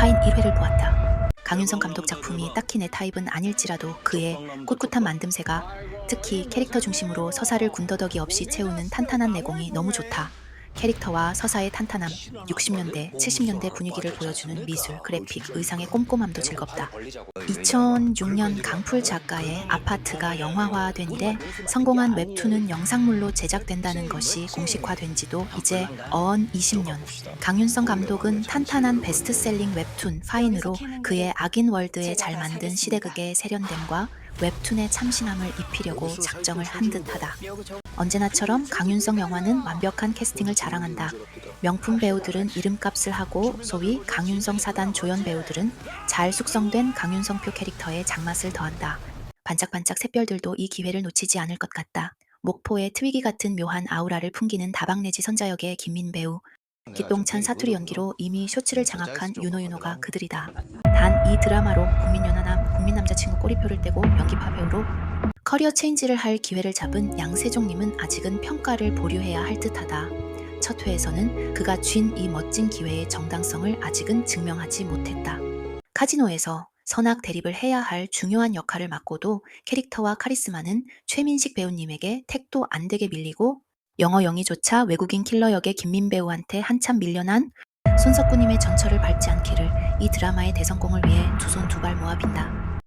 파인 1회를 보았다. 강윤성 감독 작품이 딱히 내 타입은 아닐지라도 그의 꿋꿋한 만듦새가 특히 캐릭터 중심으로 서사를 군더더기 없이 채우는 탄탄한 내공이 너무 좋다. 캐릭터와 서사의 탄탄함, 60년대, 70년대 분위기를 보여주는 미술, 그래픽, 의상의 꼼꼼함도 즐겁다. 2006년 강풀 작가의 아파트가 영화화된 이래 성공한 웹툰은 영상물로 제작된다는 것이 공식화된 지도 이제 어언 20년. 강윤성 감독은 탄탄한 베스트셀링 웹툰 파인으로 그의 악인 월드에 잘 만든 시대극의 세련됨과 웹툰의 참신함을 입히려고 작정을 한 듯하다. 언제나처럼 강윤성 영화는 완벽한 캐스팅을 자랑한다. 명품 배우들은 이름값을 하고 소위 강윤성 사단 조연 배우들은 잘 숙성된 강윤성표 캐릭터에 장맛을 더한다. 반짝반짝 샛별들도 이 기회를 놓치지 않을 것 같다. 목포의 트위기 같은 묘한 아우라를 풍기는 다방내지 선자역의 김민 배우, 기똥찬 사투리 연기로 이미 쇼츠를 장악한 윤호윤호가 그들이다. 단 이 드라마로 국민연하남, 국민 남자친구 꼬리표를 떼고 연기파 배우로 커리어 체인지를 할 기회를 잡은 양세종님은 아직은 평가를 보류해야 할 듯하다. 첫 회에서는 그가 쥔 이 멋진 기회의 정당성을 아직은 증명하지 못했다. 카지노에서 선악 대립을 해야 할 중요한 역할을 맡고도 캐릭터와 카리스마는 최민식 배우님에게 택도 안 되게 밀리고 영어 영의조차 외국인 킬러 역의 김민 배우한테 한참 밀려난 손석구님의 전철을 밟지 않기를 이 드라마의 대성공을 위해 두 손 두 발 모아 빈다.